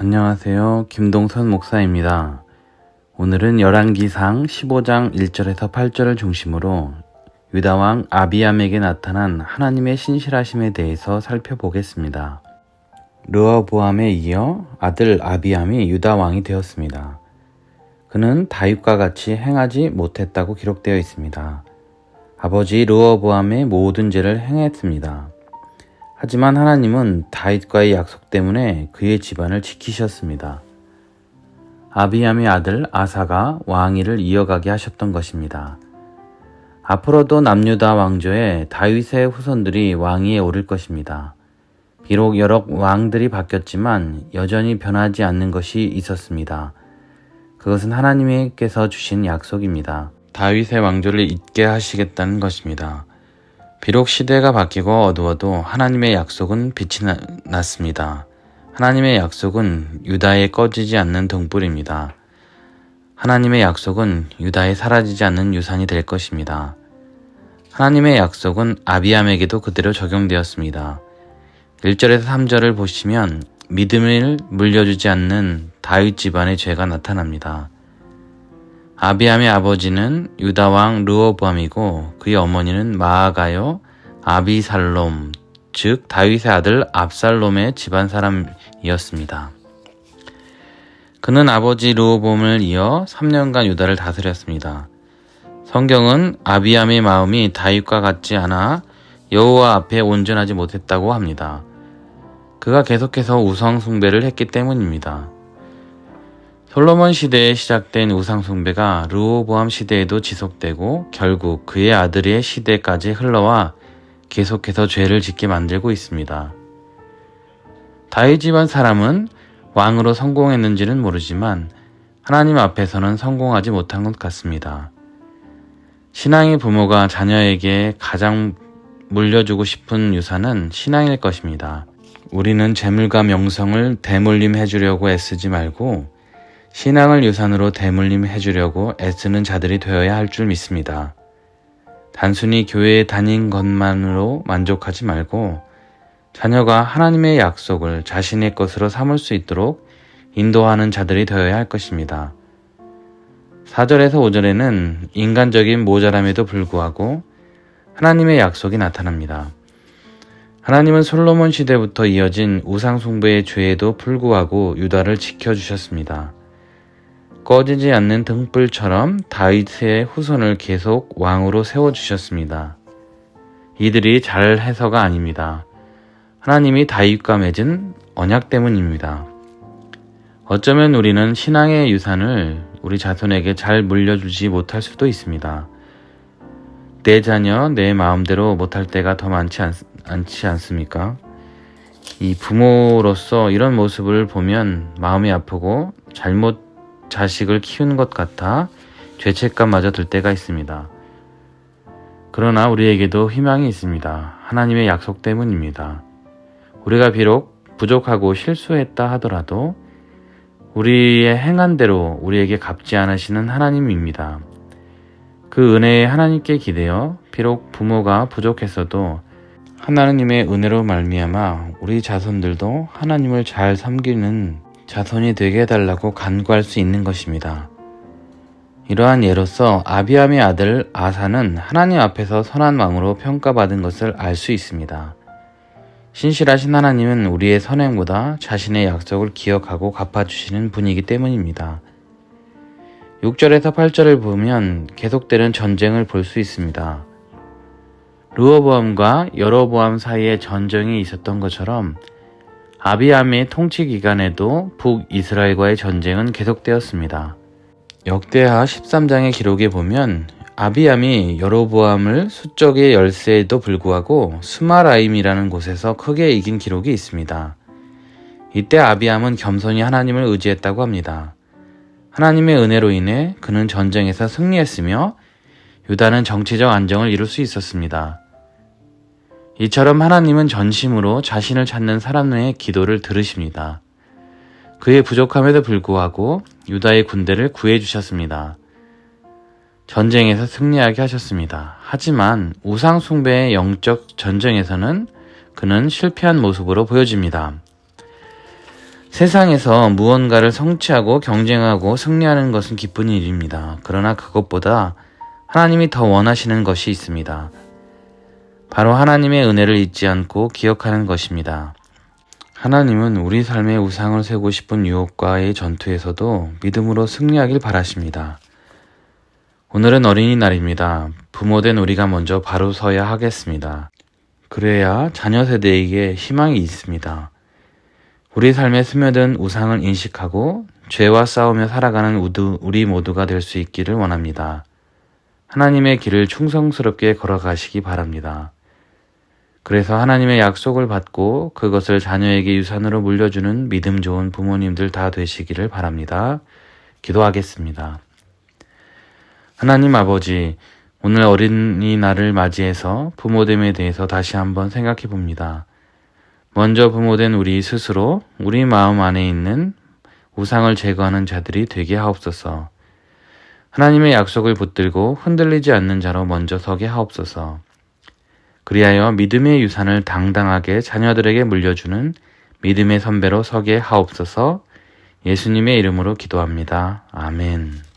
안녕하세요. 김동선 목사입니다. 오늘은 열왕기상 15장 1절에서 8절을 중심으로 유다왕 아비암에게 나타난 하나님의 신실하심에 대해서 살펴보겠습니다. 르어보암에 이어 아들 아비암이 유다 왕이 되었습니다. 그는 다윗과 같이 행하지 못했다고 기록되어 있습니다. 아버지 르어보암의 모든 죄를 행했습니다. 하지만 하나님은 다윗과의 약속 때문에 그의 집안을 지키셨습니다. 아비암의 아들 아사가 왕위를 이어가게 하셨던 것입니다. 앞으로도 남유다 왕조에 다윗의 후손들이 왕위에 오를 것입니다. 비록 여러 왕들이 바뀌었지만 여전히 변하지 않는 것이 있었습니다. 그것은 하나님께서 주신 약속입니다. 다윗의 왕조를 잇게 하시겠다는 것입니다. 비록 시대가 바뀌고 어두워도 하나님의 약속은 빛이 나, 났습니다. 하나님의 약속은 유다에 꺼지지 않는 등불입니다. 하나님의 약속은 유다에 사라지지 않는 유산이 될 것입니다. 하나님의 약속은 아비암에게도 그대로 적용되었습니다. 1절에서 3절을 보시면 믿음을 물려주지 않는 다윗 집안의 죄가 나타납니다. 아비암의 아버지는 유다왕 르호보암이고 그의 어머니는 마아가요 아비살롬 즉 다윗의 아들 압살롬의 집안 사람이었습니다. 그는 아버지 르호보암을 이어 3년간 유다를 다스렸습니다. 성경은 아비암의 마음이 다윗과 같지 않아 여호와 앞에 온전하지 못했다고 합니다. 그가 계속해서 우상 숭배를 했기 때문입니다. 솔로몬 시대에 시작된 우상 숭배가 르호보암 시대에도 지속되고 결국 그의 아들의 시대까지 흘러와 계속해서 죄를 짓게 만들고 있습니다. 다윗 집안 사람은 왕으로 성공했는지는 모르지만 하나님 앞에서는 성공하지 못한 것 같습니다. 신앙의 부모가 자녀에게 가장 물려주고 싶은 유산은 신앙일 것입니다. 우리는 재물과 명성을 대물림해 주려고 애쓰지 말고 신앙을 유산으로 대물림해 주려고 애쓰는 자들이 되어야 할 줄 믿습니다. 단순히 교회에 다닌 것만으로 만족하지 말고 자녀가 하나님의 약속을 자신의 것으로 삼을 수 있도록 인도하는 자들이 되어야 할 것입니다. 4절에서 5절에는 인간적인 모자람에도 불구하고 하나님의 약속이 나타납니다. 하나님은 솔로몬 시대부터 이어진 우상숭배의 죄에도 불구하고 유다를 지켜주셨습니다. 꺼지지 않는 등불처럼 다윗의 후손을 계속 왕으로 세워주셨습니다. 이들이 잘 해서가 아닙니다. 하나님이 다윗과 맺은 언약 때문입니다. 어쩌면 우리는 신앙의 유산을 우리 자손에게 잘 물려주지 못할 수도 있습니다. 내 자녀, 내 마음대로 못할 때가 더 많지 않, 않지 않습니까? 이 부모로서 이런 모습을 보면 마음이 아프고 잘못 자식을 키우는 것 같아 죄책감마저 들 때가 있습니다. 그러나 우리에게도 희망이 있습니다. 하나님의 약속 때문입니다. 우리가 비록 부족하고 실수했다 하더라도 우리의 행한 대로 우리에게 갚지 않으시는 하나님입니다. 그 은혜에 하나님께 기대어 비록 부모가 부족했어도 하나님의 은혜로 말미암아 우리 자손들도 하나님을 잘 섬기는 자손이 되게 해달라고 간구할 수 있는 것입니다. 이러한 예로서 아비암의 아들 아사는 하나님 앞에서 선한 마음으로 평가받은 것을 알 수 있습니다. 신실하신 하나님은 우리의 선행보다 자신의 약속을 기억하고 갚아주시는 분이기 때문입니다. 6절에서 8절을 보면 계속되는 전쟁을 볼 수 있습니다. 르호보암과 여로보암 사이에 전쟁이 있었던 것처럼 아비암의 통치 기간에도 북이스라엘과의 전쟁은 계속되었습니다. 역대하 13장의 기록에 보면 아비암이 여로보암을 수적의 열세에도 불구하고 수마라임이라는 곳에서 크게 이긴 기록이 있습니다. 이때 아비암은 겸손히 하나님을 의지했다고 합니다. 하나님의 은혜로 인해 그는 전쟁에서 승리했으며 유다는 정치적 안정을 이룰 수 있었습니다. 이처럼 하나님은 전심으로 자신을 찾는 사람의 기도를 들으십니다. 그의 부족함에도 불구하고 유다의 군대를 구해 주셨습니다. 전쟁에서 승리하게 하셨습니다. 하지만 우상숭배의 영적 전쟁에서는 그는 실패한 모습으로 보여집니다. 세상에서 무언가를 성취하고 경쟁하고 승리하는 것은 기쁜 일입니다. 그러나 그것보다 하나님이 더 원하시는 것이 있습니다. 바로 하나님의 은혜를 잊지 않고 기억하는 것입니다. 하나님은 우리 삶의 우상을 세우고 싶은 유혹과의 전투에서도 믿음으로 승리하길 바라십니다. 오늘은 어린이날입니다. 부모된 우리가 먼저 바로 서야 하겠습니다. 그래야 자녀 세대에게 희망이 있습니다. 우리 삶에 스며든 우상을 인식하고 죄와 싸우며 살아가는 우두- 우리 모두가 될 수 있기를 원합니다. 하나님의 길을 충성스럽게 걸어가시기 바랍니다. 그래서 하나님의 약속을 받고 그것을 자녀에게 유산으로 물려주는 믿음 좋은 부모님들 다 되시기를 바랍니다. 기도하겠습니다. 하나님 아버지, 오늘 어린이날을 맞이해서 부모됨에 대해서 다시 한번 생각해 봅니다. 먼저 부모된 우리 스스로 우리 마음 안에 있는 우상을 제거하는 자들이 되게 하옵소서. 하나님의 약속을 붙들고 흔들리지 않는 자로 먼저 서게 하옵소서. 그리하여 믿음의 유산을 당당하게 자녀들에게 물려주는 믿음의 선배로 서게 하옵소서. 예수님의 이름으로 기도합니다. 아멘.